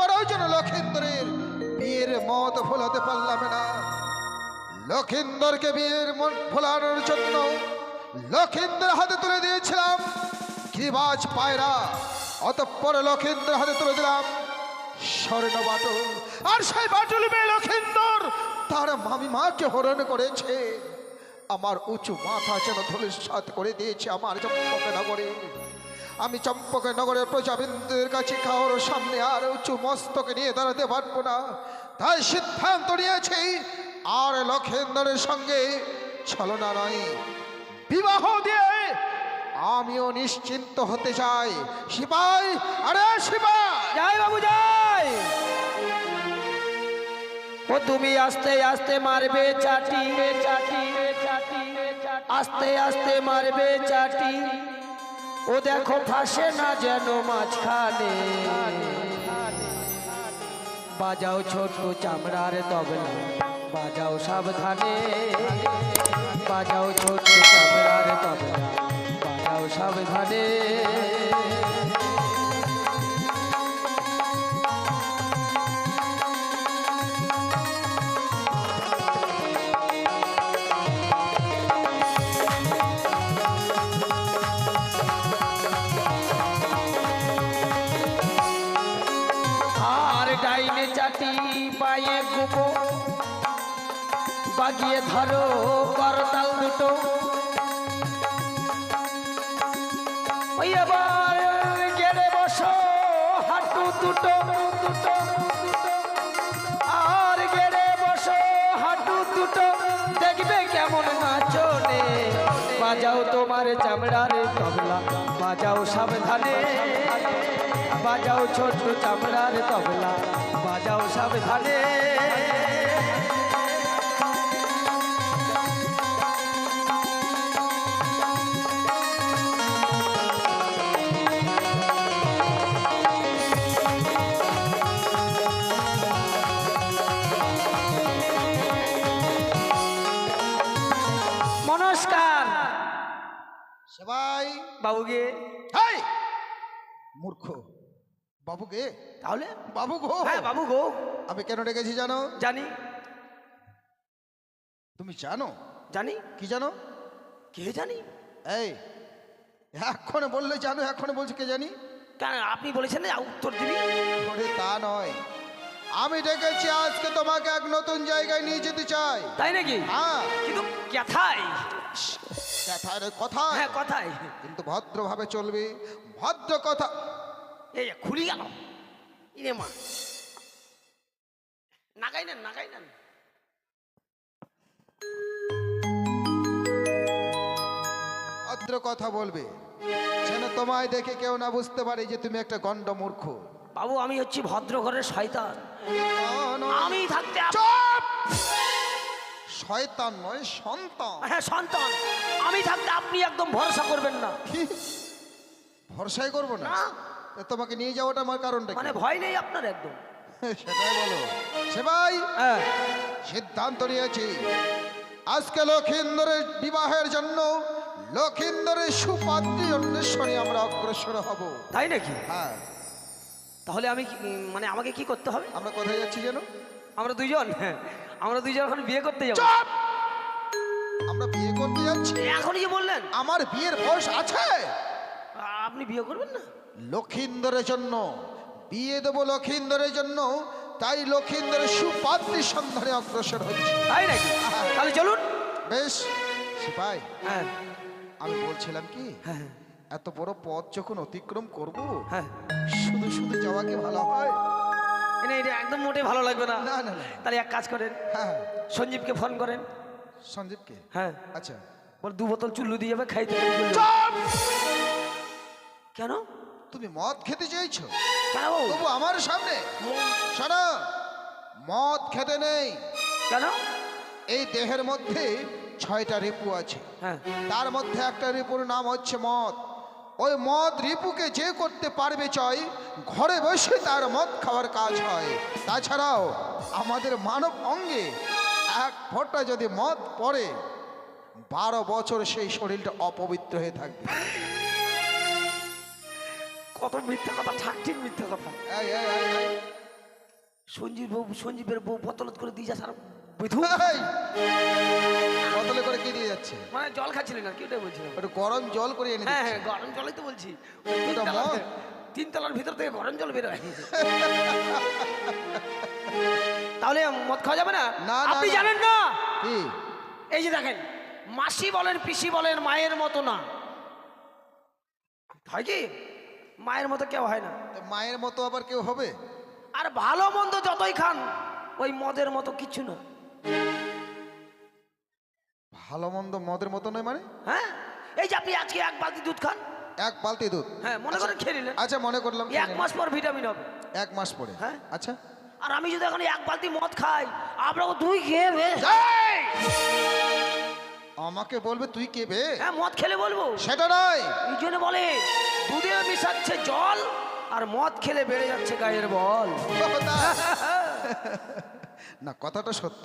করাও যেন লক্ষিন্দরের। বিয়ের মত ভোলাতে পারলাম না। লক্ষিন্দরকে বিয়ের মন ভোলানোর জন্য লক্ষিন্দর হাতে তুলে দিয়েছিলাম। গিরিবাজ পায়রা। অতঃপর লক্ষিন্দর হাতে তুলে দিলাম। স্বর্ণ বাটুল। আর সেই বাটুল মেয়ে লক্ষিন্দর তার মামিমাকে হরণ করেছে। আমার উঁচু মাথা যেন ধুলিসাত করে দিয়েছে আমার চম্পক নগরে আমি চম্পক নগরের প্রজাবিন্দুদের কাছে খাওয়ার সামনে আর উঁচু মস্তকে নিয়ে দাঁড়াতে পারব না। তাই সিদ্ধান্ত নিয়েছি, আর লক্ষেন্দরের সঙ্গে ছলনা নয়। বিবাহ দিয়ে আমিও নিশ্চিন্ত হতে চাই। শিবাই আরে শিবাই যাই বাবু যাই ও তুমি আস্তে আস্তে মারবে চাটি চাটি চাটি। আস্তে আস্তে মারবে, চাটি। ও দেখো ফাঁসে না যেন মাঝখানে। বাজাও ছোট চামড়ার তবলা, বাজাও সাবধানে। বাজাও ছোট চামড়ার তবলা, বাজাও সাবধানে। গুবো বাগিয়ে ধরো করতাল দুটো। ওই বসো, হাঁটু দুটো। দুটো আর গেড়ে বসো, হাঁটু দুটো। দেখবে কেমন নাচনে। বাজাও তোমার চামড়ার তবলা, বাজাও সাবধানে। বাজাও ছোট চামড়ার তবলা, বাজাও সাবধানে। মূর্খ। বাবুকে তাহলে? বাবু গো। হ্যাঁ বাবু গো। আমি কেন ডেকেছি জানো? জানি। তুমি জানো? জানি। কি জানো? কে জানি? এই এক্ষণে বললে জানো এক্ষণে বলছি কে জানি? কেন আপনি বলেছেন না উত্তর দিবি? ওরে তা নয়। আমি ডেকেছি আজকে তোমাকে এক নতুন জায়গায় নিয়ে যেতে চাই। তাই নাকি? হ্যাঁ। কিন্তু কথাই কথার কথা হ্যাঁ কথাই কিন্তু ভদ্রভাবে চলবে ভদ্র কথা। এই খুলি গেল ইরে মা। নাগাই নেন নাগাই নেন। ভদ্র কথা বলবে। যেন তোমায় দেখে কেউ না বুঝতে পারে যে তুমি একটা গণ্ড মূর্খ। বাবু আমি হচ্ছি ভদ্র ঘরের শয়তান আমি থাকতে চুপ! শয়তান নয় সন্তান। হ্যাঁ সন্তান। আমি থাকতে আপনি একদম ভরসা করবেন না? ভরসাই করব না? তোমাকে নিয়ে যাওয়াটা আমার কারণটা? মানে ভয় নেই আপনার একদম। সেটাই বলো। সেবাই হ্যাঁ। সিদ্ধান্ত নিয়েছি। আজকে লক্ষিন্দরের বিবাহের জন্য লক্ষিন্দরের সুপাত্রী অন্বেষণে আমরা অগ্রসর হব। তাই নাকি? হ্যাঁ। তাহলে আমি মানে আমাকে কি করতে হবে? আমরা কোথায় যাচ্ছি যেন? আমরা দুইজন? হ্যাঁ আমরা দুইজন এখন বিয়ে করতে যাব। চুপ! আমরা বিয়ে করতে যাচ্ছি। এখনই যে বললেন? আমার বিয়ের বয়স আছে। আপনি বিয়ে করবেন না? লক্ষিন্দরের জন্য বিয়ে দেবো লক্ষিন্দরের জন্য তাই লক্ষিন্দরের সুপাত্রীর সন্ধানে অগ্রসর হচ্ছে। তাই নাকি? তাহলে চলুন। বেশ সিপাই হ্যাঁ। আমি বলছিলাম কি হ্যাঁ। এত বড় পথ যখন অতিক্রম করব হ্যাঁ। শুধু শুধু যাওয়া কি ভালো হয়? না, এটা একদম মোটে ভালো লাগবে না। না তাহলে এক কাজ করেন। হ্যাঁ সঞ্জীবকে ফোন করেন। সঞ্জীবকে? হ্যাঁ। আচ্ছা। বল দু বোতল চুল্লু দিয়ে যাবে খাইতে! কেন? তুমি মদ খেতে চাইছো? কেন? তবু আমার সামনে। শোনো মদ খেতে নেই। কেন? এই দেহের মধ্যে ছয়টা রিপু আছে। হ্যাঁ। তার মধ্যে একটা রিপুর নাম হচ্ছে মদ। ওই মদ রিপুকে যে করতে পারবে চয় ঘরে বসে তার মদ খাওয়ার কাজ হয়। তাছাড়াও আমাদের মানব অঙ্গে এক ফোঁটা যদি মদ পড়ে বারো বছর সেই শরীরটা অপবিত্র হয়ে থাকবে। কত মিথ্যা কথা ঠাকঠিক মিথ্যা কথা। সঞ্জীব বউ সঞ্জীবের বউ বোতলত করে দিয়ে যাস আর বিধু বোতলে করে কি দিয়ে যাচ্ছে? মানে জল খাচ্ছিলেন আর কি ওটাই বলছিলাম। একটু গরম জল করে এনে হ্যাঁ হ্যাঁ গরম জলই তো বলছি। তিনতলার ভিতর থেকে গরম জল বেরোয়। তাহলে মদ খাওয়া যাবে না? আপনি জানেন না? এই যে দেখেন মাসি বলেন পিসি বলেন মায়ের মতো না। হয় কি? মায়ের মতো কেউ হয় না। মায়ের মতো আবার কেউ হবে? আর ভালো মন্দ যতই খান ওই মদের মতো কিছু না ভালো মন্দ মদের মতো নয় মানে? হ্যাঁ? এই যে আপনি আজকে এক বালতি দুধ খান। এক বালতি দুধ? হ্যাঁ মনে করেন খেয়ে নিলেন। আচ্ছা মনে করলাম এক মাস পর ভিটামিন হবে। এক মাস পরে। হ্যাঁ। আচ্ছা। আর আমি যদি এখন এক বালতি মদ খাই আপনাকে দুই খেয়ে আমাকে বলবে তুই কে বে? হ্যাঁ মদ খেলে বলব। সেটা নয়। এই জন্য বলে দুধে মিশাচ্ছে জল আর মদ খেলে বেড়ে যাচ্ছে গায়ের বল। না কথাটা সত্য।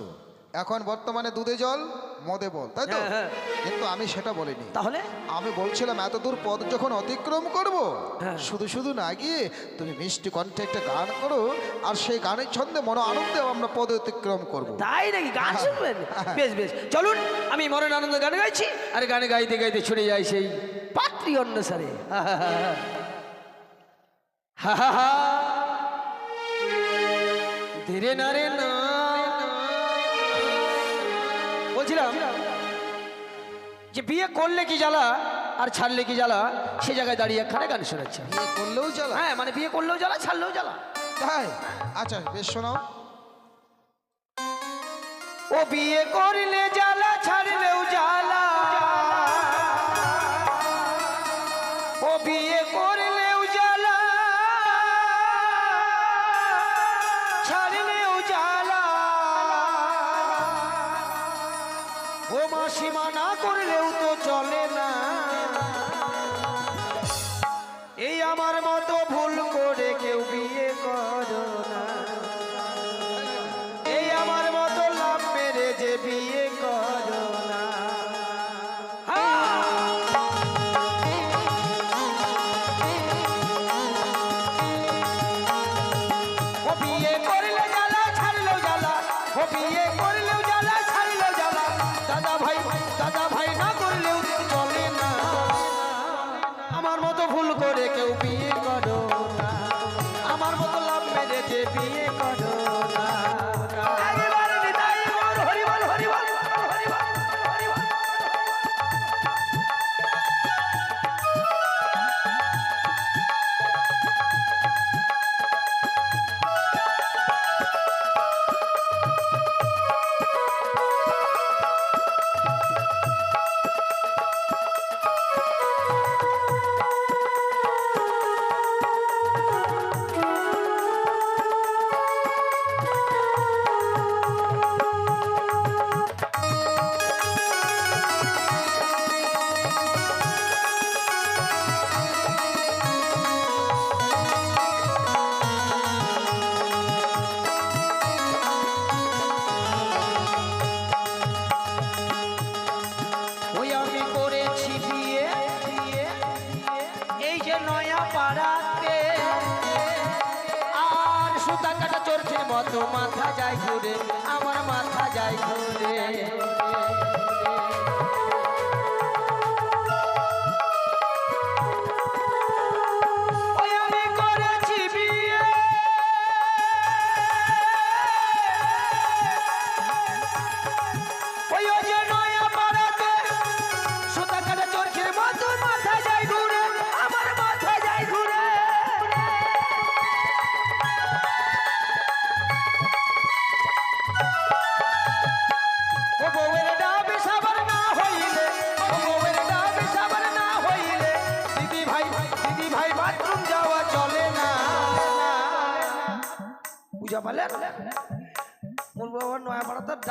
এখন বর্তমানে দুধে জল মদে বল তাই তো? হ্যাঁ, হ্যাঁ। কিন্তু আমি সেটা বলিনি। তাহলে? আমি বলছিলাম এত দূর পথ যখন অতিক্রম করব হ্যাঁ। শুধু শুধু না গিয়ে তুমি মিষ্টি কণ্ঠে একটা গান করো আর সেই গানের ছন্দে মনো আনন্দে আমরা পদ অতিক্রম করব। তাই নাকি? গান শুনবেন? বেশ বেশ। চলুন আমি মরণ আনন্দ গান গাইছি আর গানে গাইতে গাইতে ছুটে যাই সেই পাত্রী অনুসারে ধীরে না রে না। বলছিলাম যে বিয়ে করলে কি জ্বালা আর ছাড়লে কি জ্বালা? সে জায়গায় দাঁড়িয়ে একখানে গান শোনাচ্ছে। বিয়ে করলেও জ্বালা? হ্যাঁ মানে বিয়ে করলেও জ্বালা ছাড়লেও জ্বালা। তাই? আচ্ছা বেশ শোনাও। ও বিয়ে করলে জ্বালা ছাড়লেও জ্বালা। ও মাসিমা না করলেও তো চলে না।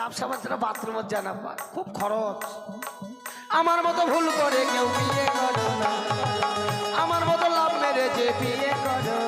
পাড়াতে সাপার জন্য বাথরুমের জানা খুব খরচ। আমার মতো ভুল করে কেউ বিয়ে করো না। আমার মতো লাভ মেরে যে বিয়ে করো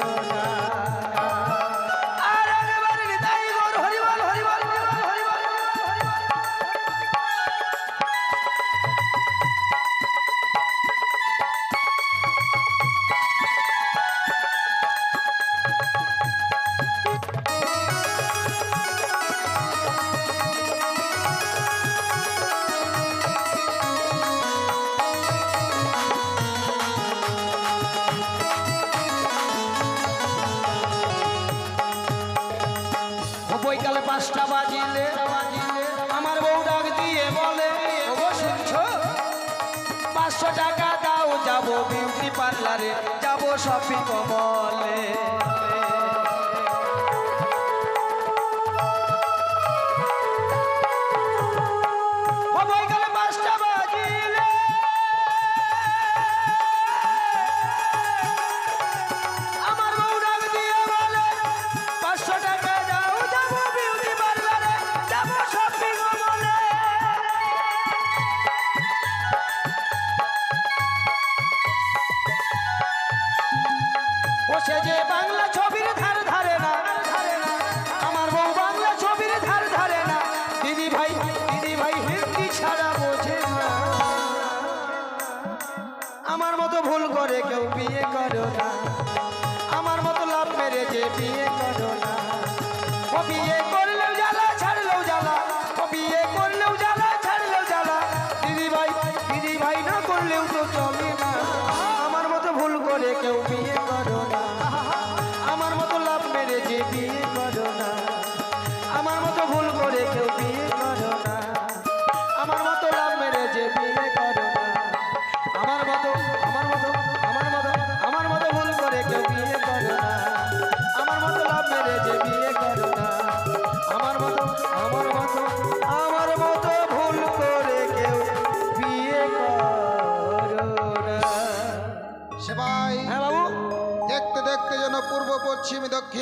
করলেও তো চলে না। আমার মতো ভুল করে কেউ বিয়ে করো।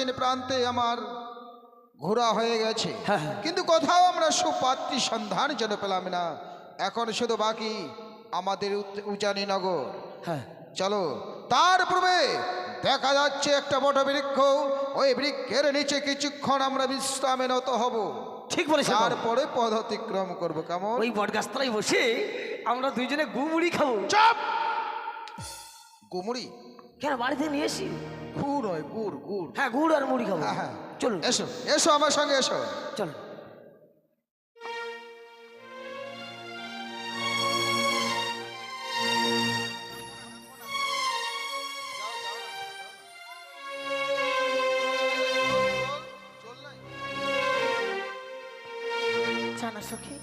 দক্ষিণ প্রান্তে আমার ঘোরা হয়ে গেছে। হ্যাঁ, হ্যাঁ। কিন্তু কোথাও আমরা সুপাত্রী সন্ধান যেন পেলাম না। এখন শুধু বাকি আমাদের উজানি নগর। হ্যাঁ। চলো তার পূর্বে দেখা যাচ্ছে একটা বড় বৃক্ষ। ওই বৃক্ষের নিচে কিছুক্ষণ আমরা বিশ্রামে নত হব। ঠিক বলেছেন বাবু। তারপরে পদ অতিক্রম করব কেমন? ওই বটগাছতলায় বসে আমরা দুইজনে গুমুড়ি খাব। চাপ! গুমড়ি? কেন বাড়িতে নিয়ে এসি? গুড় হয় গুড় গুড়। হ্যাঁ গুড় আর মুড়ি খাব। হ্যাঁ হ্যাঁ। চলুন। এসো এসো আমার সঙ্গে এসো। চল জানো সখী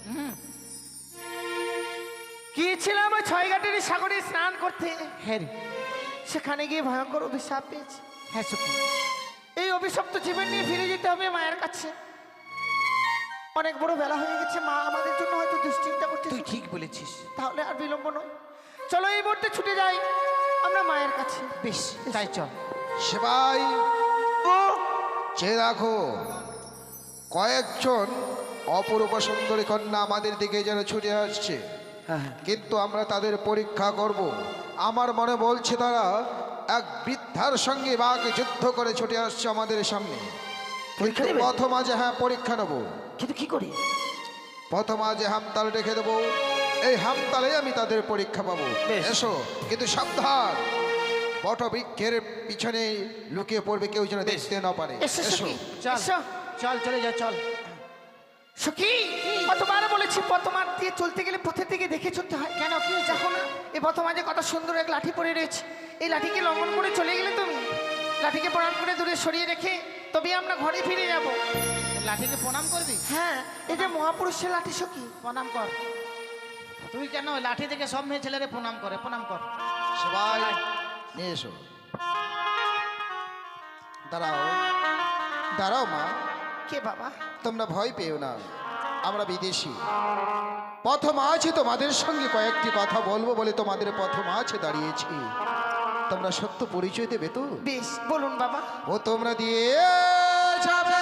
গিয়েছিলাম ওই ছয় ঘাটের সাগরে স্নান করতে। হ্যাঁ সেখানে গিয়ে ভয়ঙ্কর অভিশাপ পেয়েছি। হ্যাঁ সখী এই অভিশপ্ত জীবন নিয়ে ফিরে যেতে হবে মায়ের কাছে। অনেক বড় বেলা হয়ে গেছে মা আমাদের জন্য হয়তো দুশ্চিন্তা করছে। তুই ঠিক বলেছিস। তাহলে আর বিলম্ব নয়। চলো এই মুহূর্তে ছুটে যাই আমরা মায়ের কাছে। বেশ তাই চল। সেবাই ও চেয়ে রাখো কয়েকজন অপরূপ সুন্দরী কন্যা আমাদের দিকে যেন ছুটে আসছে। কিন্তু আমরা তাদের পরীক্ষা করব। আমার মনে বলছে তারা এক বৃদ্ধার সঙ্গে বাঘ যুদ্ধ করে ছুটে আসছে আমাদের সামনে? প্রথম আজে হ্যাঁ পরীক্ষা নেব। কিন্তু কি করি? প্রথম আজে হামতাল রেখে দেবো। এই হামতালে আমি তাদের পরীক্ষা পাবো। এসো কিন্তু সাবধান। বট বৃক্ষের পিছনে লুকিয়ে পড়বে কেউ যেন দেখতে না পারে। এসো। চল চল চলে যা চল। সখী কতবার বলেছি পথমার দিয়ে চলতে গেলে পথের দিকে দেখে চলতে হয়। কেন কি? দেখো না। এই পথমাঝে কত সুন্দর এক লাঠি পড়ে রয়েছে এই লাঠিকে লঙ্ঘন করে চলে গেলে তুমি? লাঠিকে প্রণাম করে দূরে সরিয়ে রেখে তবে আমরা ঘরে ফিরে যাব। লাঠিকে প্রণাম করবি? হ্যাঁ এই যে মহাপুরুষের লাঠি সখী। প্রণাম কর। তুই কেন লাঠি থেকে সব মেয়ে ছেলেরে প্রণাম করে? প্রণাম কর। সবাই নিয়ে এসো। দাঁড়াও। দাঁড়াও মা। কে বাবা? তোমরা ভয় পেও না আমরা বিদেশি। প্রথম আছে তোমাদের সঙ্গে কয়েকটি কথা বলব বলে তোমাদের প্রথম আছে দাঁড়িয়েছি। তোমরা সত্য পরিচয় দেবে তো? বেশ বলুন বাবা। ও তোমরা দিয়ে যাবে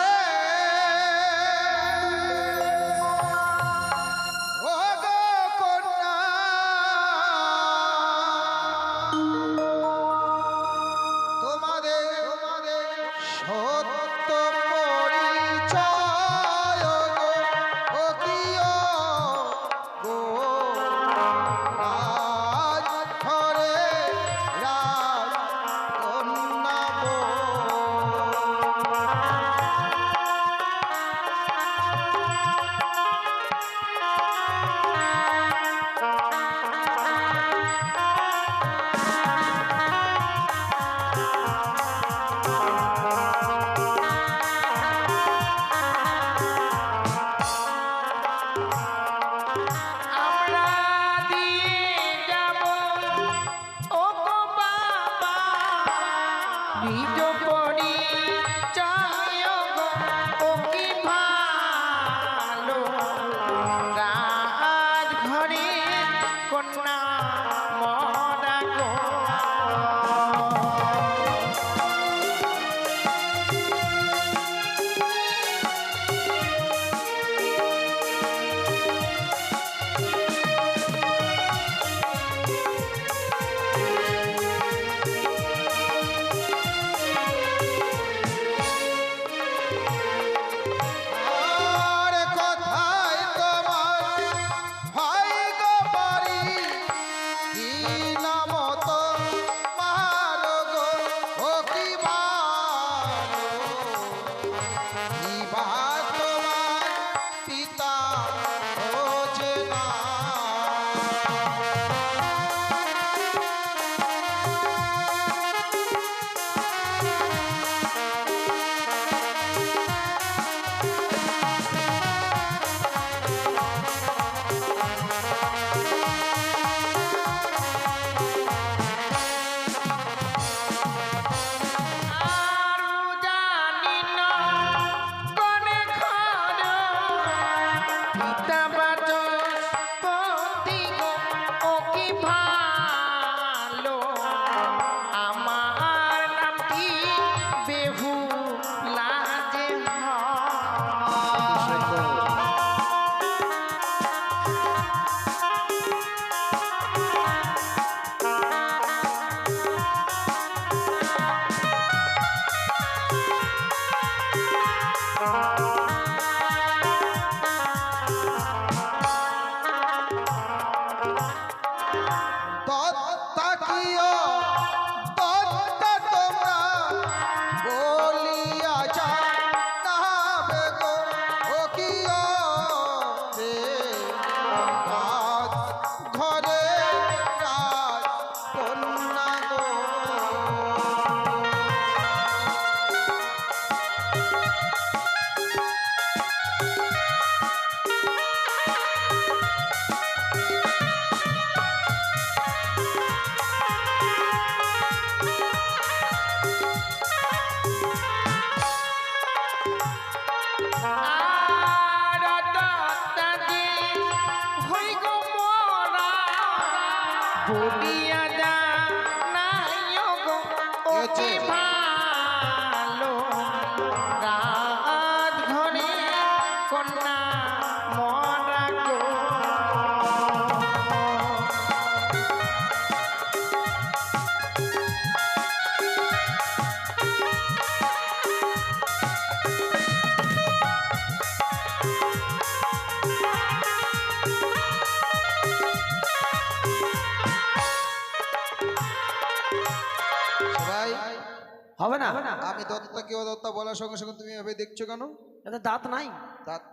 হবে না? আমি দত্তা কেউ দত্তা বলার সঙ্গে সঙ্গে তুমি এভাবে দেখছ কেন? এতে দাঁত নাই। দাঁত?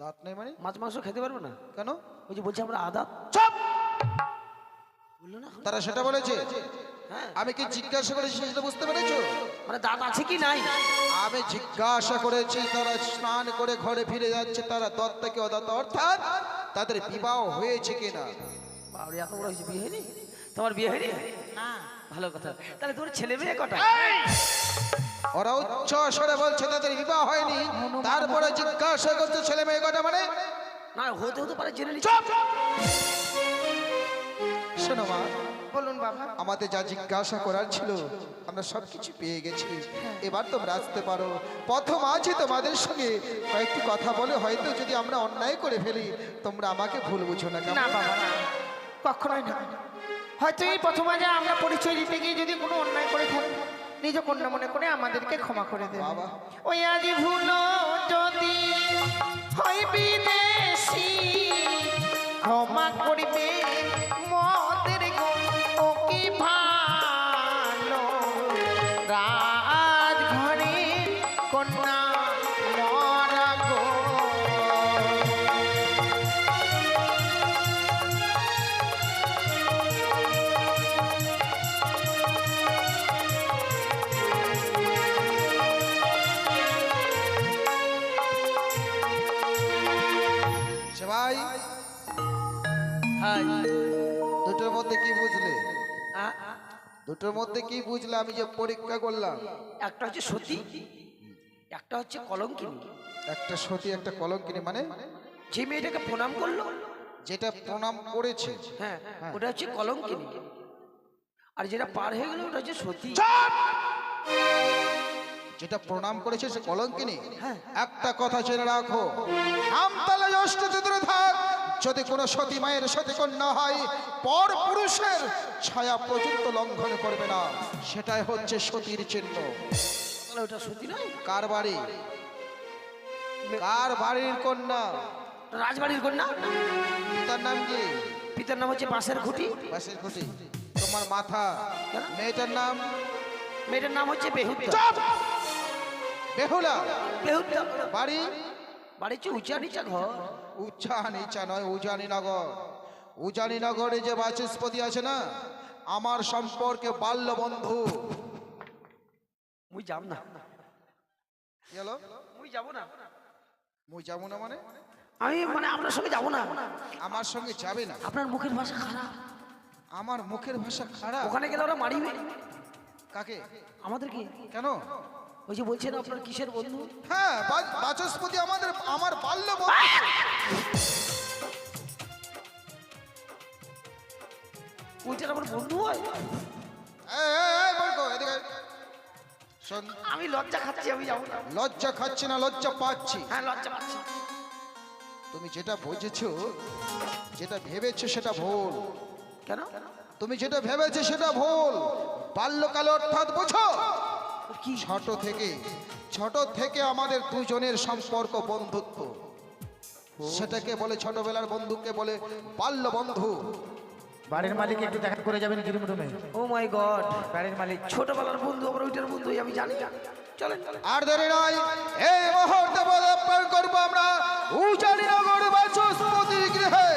দাঁত নাই মানে? মাছ মাংস খেতে পারবে না। কেন? ওই যে বলছি আমরা আদা। চুপ! বলল না তারা সেটা বলেছে। হ্যাঁ। আমি কি জিজ্ঞাসা করেছি সেটা বুঝতে পেরেছ? মানে দাঁত আছে কি নাই? আমি জিজ্ঞাসা করেছি তারা স্নান করে ঘরে ফিরে যাচ্ছে তারা দত্তাকে অদত্ত অর্থাৎ তাদের বিবাহ হয়েছে কিনা? বাবরে এত বড় হয়েছে বিয়ে হয়নি? তোমার বিয়ে হয়নি? না। ভালো কথা। তাহলে তোর ছেলে মেয়ে কটা? ওরা উচ্চ স্বরে বলছে তাদের বিবাহ হয়নি। তারপরে জিজ্ঞাসা করছে ছেলে মেয়ে কটা মানে? না হতে হতে পারে জেনে চুপ! শোনো মা বলুন বাবা। আমাদের যা জিজ্ঞাসা করার ছিল আমরা সব কিছু পেয়ে গেছি। এবার তোমরা আসতে পারো। প্রথম আছে তোমাদের সঙ্গে। কয়েকটি কথা বলে হয়তো যদি আমরা অন্যায় করে ফেলি তোমরা আমাকে ভুল বুঝো না? না বাবা না। কখনোই না। হয়তো এই প্রথম আজ আমরা পরিচয় দিতে গিয়ে যদি কোনো অন্যায় করে থাকি নিজ কন্যা মনে করে আমাদেরকে ক্ষমা করে দেবে। ওই আজি ভুলো যদি হয় বিদেশি ক্ষমা করিবে মদের গো ও কি ভালো। রাজ ঘরে কন্যা দুটোর মধ্যে কি বুঝলে আমি যে পরীক্ষা করলাম? একটা হচ্ছে সতী একটা হচ্ছে কলঙ্কিনী। একটা সতী একটা কলঙ্কিনী মানে? যে মেয়েটাকে প্রণাম করল। যেটা প্রণাম করেছে। হ্যাঁ ওটা হচ্ছে কলঙ্কিনী। আর যেটা পার হয়ে গেল ওটা হচ্ছে সতী। যেটা প্রণাম করেছে সে কলঙ্কিনী। হ্যাঁ। একটা কথা জেনে রাখো। আমতলা অষ্টতে দূরে থাক যদি কোনো সতী মায়ের সতী কন্যা হয় পর পুরুষের ছায়া পর্যন্ত লঙ্ঘন করবে না। সেটাই হচ্ছে সতীর চিহ্ন। তাহলে ওটা সতী নয়? কার বাড়ি? কার বাড়ির কন্যা? রাজবাড়ির কন্যা? পিতার নাম কি? পিতার নাম হচ্ছে বাঁশের খুঁটি। বাসের খুঁটি। তোমার মাথা? মেয়েটার নাম? মেয়েটার নাম হচ্ছে বেহুদ্দা বেহুলা বেহুদ্দা বাড়ি? বাড়ি হচ্ছে উঁচা নিচা ঘর। উচ্চা নিচা নয় উজানিনগর। উজানিনগরে যে বাচস্পতি আছে না আমার সম্পর্কে বাল্য বন্ধু। মুই যাব না। হলো? মুই যাব না। মুই যাব না মানে? আমি মানে আপনার সঙ্গে যাব না। আমার সঙ্গে যাবে না। আপনার মুখের ভাষা খারাপ। আমার মুখের ভাষা খারাপ? ওখানে গেলে ওরা মারিবে। কাকে? আমাদের কি কেন? ওই যে বলছেন আপনার কিসের বন্ধু? হ্যাঁ বাচস্পতি আমাদের আমার বাল্য বন্ধু। ওইটার আমার বন্ধু হয়? আমি লজ্জা খাচ্ছি আমি যাব না। লজ্জা খাচ্ছি না লজ্জা পাচ্ছি। হ্যাঁ লজ্জা পাচ্ছি। তুমি যেটা বুঝেছ যেটা ভেবেছো সেটা ভুল। কেন? তুমি যেটা ভেবেছো সেটা ভুল। বাল্যকালে অর্থাৎ বোঝো? ছোট থেকে ছোট থেকে আমাদের দুজনের সম্পর্ক বন্ধুত্ব। সেটাকে বলে ছোটবেলার বন্ধুকে বলে বাল্য বন্ধু। বাড়ির মালিক একটু দেখা করে যাবেন গিরিম রুমে ও মাই গড। বাড়ির মালিক। ছোটবেলার বন্ধু আবার ওইটার বন্ধু আমি জানি। না চলেন। আর দেরি নয় এই মুহূর্তে পদার্পণ করব আমরা। উজানি নগর বাচস্পতির গৃহে।